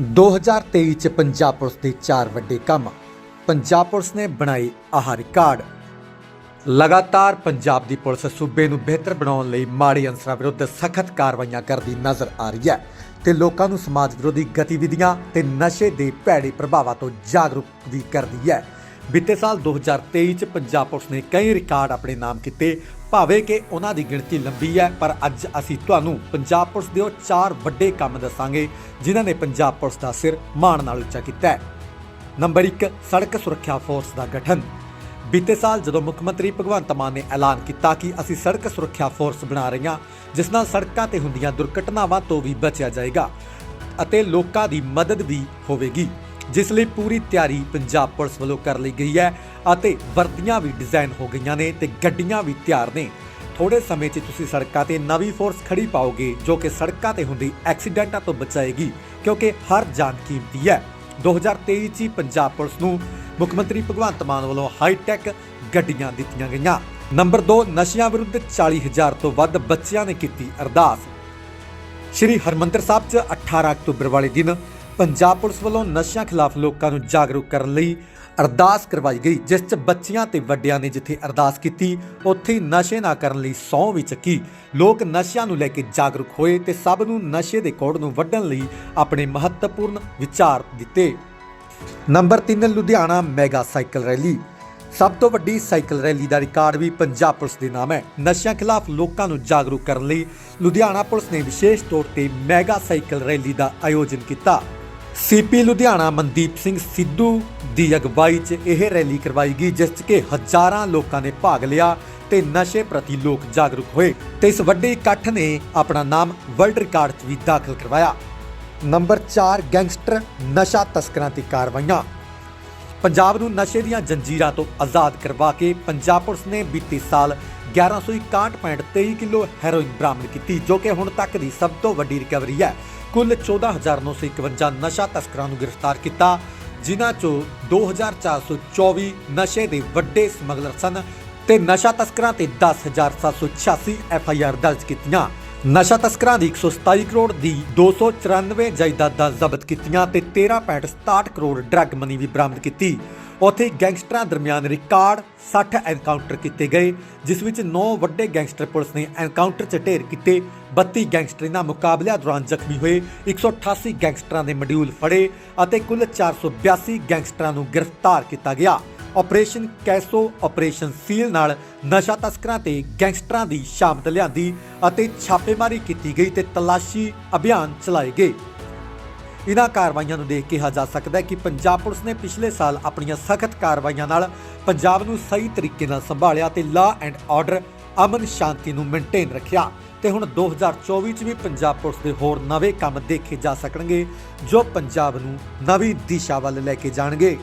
2023 ਚ ਪੰਜਾਬ ਪੁਲਿਸ ਦੇ ਚਾਰ ਵੱਡੇ ਕੰਮ। ਪੰਜਾਬ ਪੁਲਿਸ ਨੇ ਬਣਾਏ ਆਹ ਰਿਕਾਰਡ। ਲਗਾਤਾਰ ਪੰਜਾਬ ਦੀ ਪੁਲਿਸ ਸੂਬੇ ਨੂੰ ਬਿਹਤਰ ਬਣਾਉਣ ਲਈ ਮਾੜੇ ਅਨਸਰਾਂ ਵਿਰੁੱਧ ਸਖਤ ਕਾਰਵਾਈਆਂ ਕਰਦੀ ਨਜ਼ਰ ਆ ਰਹੀ ਹੈ ਤੇ ਲੋਕਾਂ ਨੂੰ ਸਮਾਜ ਵਿਰੋਧੀ ਗਤੀਵਿਧੀਆਂ ਤੇ ਨਸ਼ੇ ਦੇ ਭੈੜੇ ਪ੍ਰਭਾਵਾਂ ਤੋਂ ਜਾਗਰੂਕ ਵੀ ਕਰਦੀ ਹੈ। ਬੀਤੇ ਸਾਲ 2023 ਚ ਪੰਜਾਬ ਪੁਲਿਸ ਨੇ ਕਈ ਰਿਕਾਰਡ ਆਪਣੇ ਨਾਮ ਕੀਤੇ। ਭਾਵੇਂ ਕਿ ਉਹਨਾਂ ਦੀ ਗਿਣਤੀ ਲੰਬੀ ਹੈ, ਪਰ ਅੱਜ ਅਸੀਂ ਤੁਹਾਨੂੰ ਪੰਜਾਬ ਪੁਲਿਸ ਦੇ ਉਹ ਚਾਰ ਵੱਡੇ ਕੰਮ ਦੱਸਾਂਗੇ, ਜਿਨ੍ਹਾਂ ਨੇ ਪੰਜਾਬ ਪੁਲਿਸ ਦਾ ਸਿਰ ਮਾਣ ਨਾਲ ਉੱਚਾ ਕੀਤਾ ਹੈ। ਨੰਬਰ 1 ਸੜਕ ਸੁਰੱਖਿਆ ਫੋਰਸ ਦਾ ਗਠਨ। ਬੀਤੇ ਸਾਲ ਜਦੋਂ ਮੁੱਖ ਮੰਤਰੀ ਭਗਵੰਤ ਮਾਨ ਨੇ ਐਲਾਨ ਕੀਤਾ ਕਿ ਅਸੀਂ ਸੜਕ ਸੁਰੱਖਿਆ ਫੋਰਸ ਬਣਾ ਰਹੇ ਹਾਂ, ਜਿਸ ਨਾਲ ਸੜਕਾਂ ਤੇ ਹੁੰਦੀਆਂ ਦੁਰਘਟਨਾਵਾਂ ਤੋਂ ਵੀ ਬਚਿਆ ਜਾਏਗਾ ਅਤੇ ਲੋਕਾਂ ਦੀ ਮਦਦ ਵੀ ਹੋਵੇਗੀ। ਜਿਸ ਲਈ ਪੂਰੀ ਤਿਆਰੀ ਪੰਜਾਬ ਪੁਲਿਸ ਵੱਲੋਂ ਕਰ ਲਈ ਗਈ ਹੈ ਅਤੇ ਵਰਦੀਆਂ ਵੀ ਡਿਜ਼ਾਈਨ ਹੋ ਗਈਆਂ ਨੇ ਤੇ ਗੱਡੀਆਂ ਵੀ ਤਿਆਰ ਨੇ। ਥੋੜੇ ਸਮੇਂ 'ਚ ਤੁਸੀਂ ਸੜਕਾਂ ਤੇ ਨਵੀਂ ਫੋਰਸ ਖੜੀ ਪਾਓਗੇ, ਜੋ ਕਿ ਸੜਕਾਂ ਤੇ ਹੁੰਦੀ ਐਕਸੀਡੈਂਟਾਂ ਤੋਂ ਬਚਾਏਗੀ, ਕਿਉਂਕਿ ਹਰ ਜਾਨ ਕੀਮਤੀ ਹੈ। 2023 ਚ ਹੀ ਪੰਜਾਬ ਪੁਲਿਸ ਨੂੰ ਮੁੱਖ ਮੰਤਰੀ ਭਗਵੰਤ ਮਾਨ ਵੱਲੋਂ ਹਾਈ-ਟੈਕ ਗੱਡੀਆਂ ਦਿੱਤੀਆਂ ਗਈਆਂ। ਨੰਬਰ 2 ਨਸ਼ਿਆਂ ਵਿਰੁੱਧ 40000 ਤੋਂ ਵੱਧ ਬੱਚਿਆਂ ਨੇ ਕੀਤੀ ਅਰਦਾਸ। ਸ਼੍ਰੀ ਹਰਮੰਦਰ ਸਾਹਿਬ 'ਚ 18 ਅਕਤੂਬਰ ਵਾਲੇ ਦਿਨ ਪੰਜਾਬ ਪੁਲਿਸ ਵੱਲੋਂ ਨਸ਼ਿਆਂ ਖਿਲਾਫ ਲੋਕਾਂ ਨੂੰ ਜਾਗਰੂਕ ਕਰਨ ਲਈ ਅਰਦਾਸ ਕਰਵਾਈ ਗਈ, ਜਿਸ 'ਚ ਬੱਚਿਆਂ ਤੇ ਵੱਡਿਆਂ ਨੇ ਜਿੱਥੇ ਅਰਦਾਸ ਕੀਤੀ, ਉੱਥੇ ਨਸ਼ੇ ਨਾ ਕਰਨ ਲਈ ਸਹੁੰ ਵੀ ਚੱਕੀ। ਲੋਕ ਨਸ਼ਿਆਂ ਨੂੰ ਲੈ ਕੇ ਜਾਗਰੂਕ ਹੋਏ ਤੇ ਸਭ ਨੂੰ ਨਸ਼ੇ ਦੇ ਕੋੜ ਨੂੰ ਵੱਢਣ ਲਈ ਆਪਣੇ ਮਹੱਤਵਪੂਰਨ ਵਿਚਾਰ ਦਿੱਤੇ। Number 3 Ludhiana mega cycle rally. ਸਭ ਤੋਂ ਵੱਡੀ ਸਾਈਕਲ ਰੈਲੀ ਦਾ ਰਿਕਾਰਡ ਵੀ ਪੰਜਾਬ ਪੁਲਿਸ ਦੇ ਨਾਮ ਹੈ। ਨਸ਼ਿਆਂ ਖਿਲਾਫ ਲੋਕਾਂ ਨੂੰ ਜਾਗਰੂਕ ਕਰਨ ਲਈ ਲੁਧਿਆਣਾ ਪੁਲਿਸ ਨੇ ਵਿਸ਼ੇਸ਼ ਤੌਰ ਤੇ ਮੈਗਾ ਸਾਈਕਲ ਰੈਲੀ ਦਾ ਆਯੋਜਨ ਕੀਤਾ। ਸੀਪੀ ਲੁਧਿਆਣਾ ਮਨਦੀਪ ਸਿੰਘ ਸਿੱਧੂ ਦੀ ਅਗਵਾਈ 'ਚ ਇਹ ਰੈਲੀ ਕਰਵਾਈ ਗਈ, ਜਿਸ 'ਚ ਕਿ ਹਜ਼ਾਰਾਂ ਲੋਕਾਂ ਨੇ ਭਾਗ ਲਿਆ ਤੇ ਨਸ਼ੇ ਪ੍ਰਤੀ ਲੋਕ ਜਾਗਰੂਕ ਹੋਏ ਤੇ ਇਸ ਵੱਡੇ ਇਕੱਠ ਨੇ ਆਪਣਾ ਨਾਮ ਵਰਲਡ ਰਿਕਾਰਡ 'ਚ ਵੀ ਦਾਖਲ ਕਰਵਾਇਆ। ਨੰਬਰ 4 ਗੈਂਗਸਟਰ ਨਸ਼ਾ ਤਸਕਰਾਂ ਤੇ ਕਾਰਵਾਈਆਂ। ਪੰਜਾਬ ਨੂੰ ਨਸ਼ੇ ਦੀਆਂ ਜੰਜੀਰਾਂ ਤੋਂ ਆਜ਼ਾਦ ਕਰਵਾ ਕੇ ਪੰਜਾਬ ਪੁਲਿਸ ਨੇ ਬੀਤੇ ਸਾਲ 1161.23 ਕਿਲੋ ਹੈਰੋਇਨ ਬਰਾਮਦ ਕੀਤੀ, ਜੋ ਕਿ ਹੁਣ ਤੱਕ ਦੀ ਸਭ ਤੋਂ ਵੱਡੀ ਰਿਕਵਰੀ ਹੈ। ਕੁੱਲ 14951 ਨਸ਼ਾ ਤਸਕਰਾਂ ਨੂੰ ਗ੍ਰਿਫਤਾਰ ਕੀਤਾ, ਜਿਨ੍ਹਾਂ ਚੋਂ 2424 ਨਸ਼ੇ ਦੇ ਵੱਡੇ ਸਮਗਲਰ ਸਨ ਤੇ ਨਸ਼ਾ ਤਸਕਰਾਂ ਤੇ 10786 ਐਫ ਆਈ ਆਰ ਦਰਜ ਕੀਤੀਆਂ। ਨਸ਼ਾ ਤਸਕਰਾਂ ਦੀ 127 ਕਰੋੜ ਦੀ 294 ਜਾਇਦਾਦਾਂ ਜ਼ਬਤ ਕੀਤੀਆਂ ਤੇ 13.67 ਕਰੋੜ ਡਰੱਗ ਮਨੀ ਵੀ ਬਰਾਮਦ ਕੀਤੀ। ਉੱਥੇ ਗੈਂਗਸਟਰਾਂ ਦਰਮਿਆਨ ਰਿਕਾਰਡ 60 ਐਨਕਾਊਂਟਰ ਕੀਤੇ ਗਏ, ਜਿਸ ਵਿੱਚ 9 ਵੱਡੇ ਗੈਂਗਸਟਰ ਪੁਲਿਸ ਨੇ ਐਨਕਾਊਂਟਰ 'ਚ ਢੇਰ ਕੀਤੇ। 32 ਗੈਂਗਸਟਰ ਇਹਨਾਂ ਮੁਕਾਬਲਿਆਂ ਦੌਰਾਨ ਜ਼ਖਮੀ ਹੋਏ 188 ਗੈਂਗਸਟਰਾਂ ਦੇ ਮੋਡਿਊਲ ਫੜੇ ਅਤੇ ਕੁੱਲ 482 ਗੈਂਗਸਟਰਾਂ ਨੂੰ ਗ੍ਰਿਫਤਾਰ ਕੀਤਾ ਗਿਆ। ਆਪਰੇਸ਼ਨ ਕੈਸੋ, ਆਪਰੇਸ਼ਨ ਸੀਲ ਨਾਲ ਨਸ਼ਾ ਤਸਕਰਾਂ ਤੇ ਗੈਂਗਸਟਰਾਂ ਦੀ ਸ਼ਾਮਤ ਲਿਆਂਦੀ ਅਤੇ ਛਾਪੇਮਾਰੀ ਕੀਤੀ ਗਈ ਤੇ ਤਲਾਸ਼ੀ ਅਭਿਆਨ ਚਲਾਏ ਗਏ। ਇਨ੍ਹਾਂ ਕਾਰਵਾਈਆਂ ਨੂੰ ਦੇਖ ਕੇ ਕਿਹਾ ਜਾ ਸਕਦਾ ਹੈ ਕਿ ਪੰਜਾਬ ਪੁਲਿਸ ਨੇ ਪਿਛਲੇ ਸਾਲ ਆਪਣੀਆਂ ਸਖਤ ਕਾਰਵਾਈਆਂ ਨਾਲ ਪੰਜਾਬ ਨੂੰ ਸਹੀ ਤਰੀਕੇ ਨਾਲ ਸੰਭਾਲਿਆ ਤੇ ਲਾ ਐਂਡ ਆਰਡਰ ਅਮਨ ਸ਼ਾਂਤੀ ਨੂੰ ਮੇਨਟੇਨ ਰੱਖਿਆ ਤੇ ਹੁਣ 2024 ਚ ਵੀ ਪੰਜਾਬ ਪੁਲਿਸ ਦੇ ਹੋਰ ਨਵੇਂ ਕੰਮ ਦੇਖੇ ਜਾ ਸਕਣਗੇ ਜੋ ਪੰਜਾਬ ਨੂੰ ਨਵੀਂ ਦਿਸ਼ਾ ਵੱਲ ਲੈ ਕੇ ਜਾਣਗੇ।